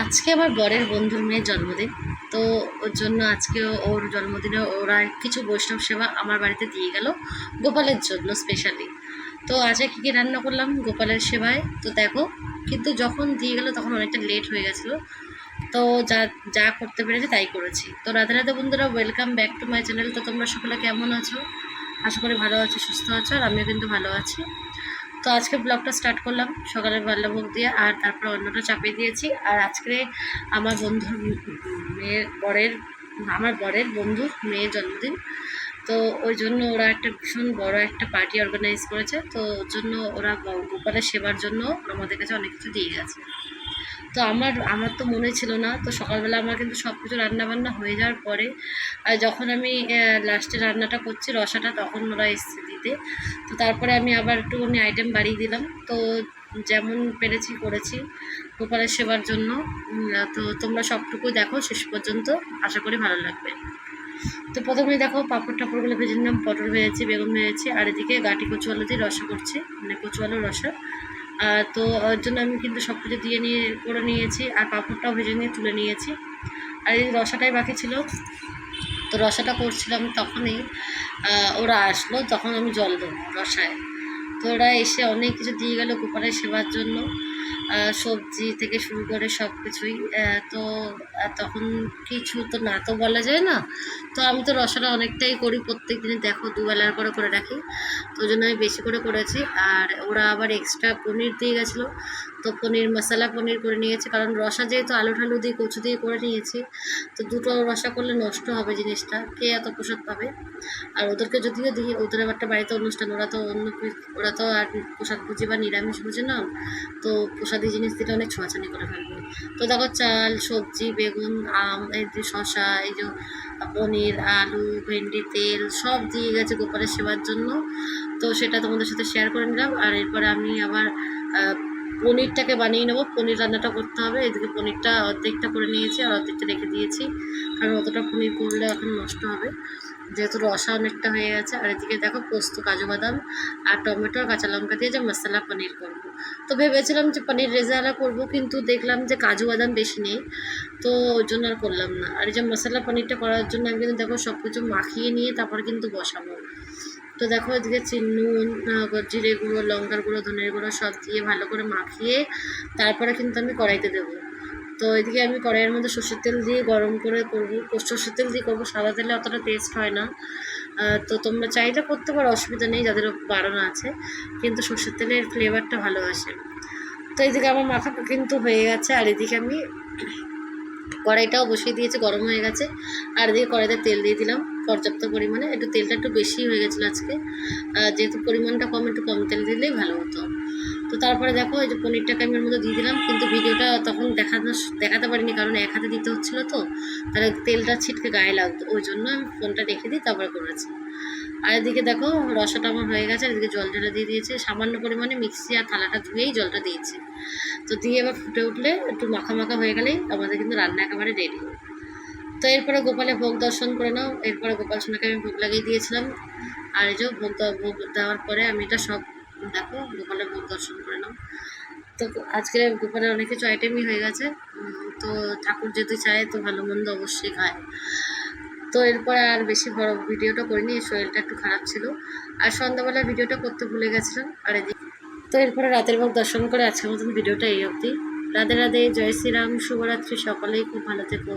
আজকে আমার বরের বন্ধুর মেয়ের জন্মদিন। তো ওর জন্য আজকে ওর জন্মদিনে ওরা কিছু বৈষ্ণব সেবা আমার বাড়িতে দিয়ে গেল গোপালের জন্য স্পেশালি তো আজকে কী কী রান্না করলাম গোপালের সেবায়, তো দেখো। কিন্তু যখন দিয়ে গেলো তখন অনেকটা লেট হয়ে গেছিল। তো যা যা করতে পেরেছি তাই করেছি। তো রাধা রাধা বন্ধুরা welcome back to my channel তো তোমরা সকলে কেমন আছো? আশা করি ভালো আছো, সুস্থ আছো, আর আমিও কিন্তু ভালো আছি। তো আজকে ব্লগটা স্টার্ট করলাম সকালে বাল্যভোগ দিয়ে, আর তারপরে অন্যটা চাপিয়ে দিয়েছি। আর আজকে আমার বন্ধুর মেয়ের বরের, আমার বরের বন্ধু মেয়ের জন্মদিন। তো ওই জন্য ওরা একটা ভীষণ বড় একটা পার্টি অর্গানাইজ করেছে। তো ওর জন্য ওরা গোপালের সেবার জন্য আমাদের কাছে অনেক কিছু দিয়ে গেছে। তো আমার আমার তো মনে ছিল না। তো সকালবেলা আমার কিন্তু সব কিছু রান্নাবান্না হয়ে যাওয়ার পরে যখন আমি লাস্টে রান্নাটা করছি রসাটা, তখন ওরা এসছে দিতে। তো তারপরে আমি আবার একটুখানি আইটেম বাড়িয়ে দিলাম। তো যেমন পেরেছি, করেছি গোপালের সেবার জন্য। তো তোমরা সবটুকু দেখো শেষ পর্যন্ত। আশা করি ভালো লাগবে। তো প্রথমে দেখো পাঁপড় টাপড়গুলো ভেজে নিলাম। পটল ভেজেছি, বেগুন ভেজেছি, আর এদিকে গাটি কচু আলু দিয়ে রসা করছি। মানে কচু আলু রসা। তো ওর জন্য আমি কিন্তু সব কিছু দিয়ে নিয়ে, করে নিয়েছি, আর পাঁপড়টাও ভেজে নিয়ে তুলে নিয়েছি। আর এই রসাটাই বাকি ছিল। তো রসাটা করছিলাম তখনই ওরা আসলো, তখন আমি জল দেবো রসায়। তো ওরা এসে অনেক কিছু দিয়ে গেলো গোপালের সেবার জন্য সবজি থেকে শুরু করে সব কিছুই তো আহ, তখন কিছু তো না তো বলা যায় না। তো আমি তো রসাটা অনেকটাই করি প্রত্যেক দিনই দেখো দুবেলার করে করে রাখি। তো জন্য আমি বেশি করে করেছি। আর ওরা আবার এক্সট্রা পনির দিয়ে গেছিল। তো পনির মশলা পনির করে নিয়েছি, কারণ রসা যেহেতু আলু ঠালু দিয়ে কচু দিয়ে করে নিয়েছি, তো দুটো রসা করলে নষ্ট হবে জিনিসটা, কে এত প্রসাদ পাবে? আর ওদেরকে যদিও দিই ওদের একটা বাড়িতে অনুষ্ঠান, ওরা তো অন্য ওরা তো আর প্রসাদ বুঝি বা নিরামিষ বুঝে না, তো প্রসাদি জিনিস দিলে অনেক ছোঁয়াছানি করে ফেলবে। তো দেখো চাল, সবজি, বেগুন, আম, এই যে শশা এই যে পনির, আলু, ভেন্ডি, তেল, সব দিয়ে গেছে গোপালের সেবার জন্য। তো সেটা তোমাদের সাথে শেয়ার করে নিলাম, আর এরপরে আমি আবার পনিরটাকে বানিয়ে নেব। পনির রান্নাটা করতে হবে। এদিকে পনিরটা অর্ধেকটা করে নিয়েছি আর অর্ধেকটা রেখে দিয়েছি। কারণ অতটা পনির করলে এখন নষ্ট হবে। যেহেতু রসা অনেকটা হয়ে গেছে। আর এদিকে দেখো পোস্ত, কাজু বাদাম আর টমেটো আর কাঁচা লঙ্কা দিয়ে যে মশলা পনির করব। তো ভেবেছিলাম যে পনির রেজালা করব, কিন্তু দেখলাম যে কাজু বাদাম বেশি নেই। তো ওই জন্য আর করলাম না। আর এই যে মশলা পনিরটা করার জন্য আমি কিন্তু দেখো সব কিছু মাখিয়ে নিয়ে তারপর কিন্তু বসাবো। তো দেখো এদিকে নুন জিরে গুঁড়ো, লঙ্কার গুঁড়ো, ধনের গুঁড়ো সব দিয়ে ভালো করে মাখিয়ে তারপরে কিন্তু আমি কড়াইতে দেবো। তো এদিকে আমি কড়াইয়ের মধ্যে সর্ষের তেল দিয়ে গরম করে করব। সর্ষের তেল দিয়ে করব, সাদা তেলে অতটা টেস্ট হয় না। তো তোমরা চাইলে করতে পারো, অসুবিধা নেই, যাদের বারণ আছে। কিন্তু সর্ষের তেলের ফ্লেভারটা ভালো আসে তো এদিকে আমার মাখা কিন্তু হয়ে গেছে, আর এদিকে আমি কড়াইটাও বসিয়ে দিয়েছি, গরম হয়ে গেছে। আর এদিকে কড়াইতে তেল দিয়ে দিলাম। পর্যাপ্ত পরিমাণে, একটু তেলটা একটু বেশি হয়ে গেছিল আজকে। যেহেতু পরিমাণটা কম, একটু কম তেল দিলেই ভালো হতো। তো তারপরে দেখো, এই যে পনিরটাকে আমি মধ্যে দিয়ে দিলাম, কিন্তু ভিডিওটা তখন দেখানো, দেখাতে পারিনি, কারণ এক হাতে দিতে হচ্ছিল তো। তাহলে তেলটা ছিটকে গায়ে লাগতো, ওই জন্য আমি ফোনটা রেখে দিই তারপরে করেছি। আর এদিকে দেখো, রসাটা আমার হয়ে গেছে এদিকে জল ঢেলে দিয়ে দিয়েছে। সামান্য পরিমাণে মিক্সি আর থালাটা ধুয়েই জলটা দিয়েছি। তো দিয়ে এবার ফুটে উঠলে একটু মাখা মাখা হয়ে গেলেই আমাদের কিন্তু রান্না একেবারে রেডি তো এরপরে গোপালে ভোগ দর্শন করে নাও। এরপরে গোপাল সোনাকে আমি ভোগ লাগিয়ে দিয়েছিলাম। আর এই যে ভোগ ভোগ দেওয়ার পরে আমি এটা সব, দেখো, গোপালের ভোগ দর্শন করে নাও। তো আজকে গোপালের অনেক কিছু আইটেমই হয়ে গেছে। তো ঠাকুর যদি চায় তো ভালো মন্দ অবশ্যই খায়। তো এরপরে আর বেশি বড় ভিডিওটা করিনি, শরীরটা একটু খারাপ ছিল। আর সন্ধ্যাবেলা ভিডিওটা করতে ভুলে গেছিলাম। আর এদিকে তো এরপরে রাতের ভোগ দর্শন করে আজকের মতন ভিডিওটা এই অবধি। রাধে রাধে, জয় শ্রীরাম, শুভরাত্রি, সকলেই খুব ভালো থেকো।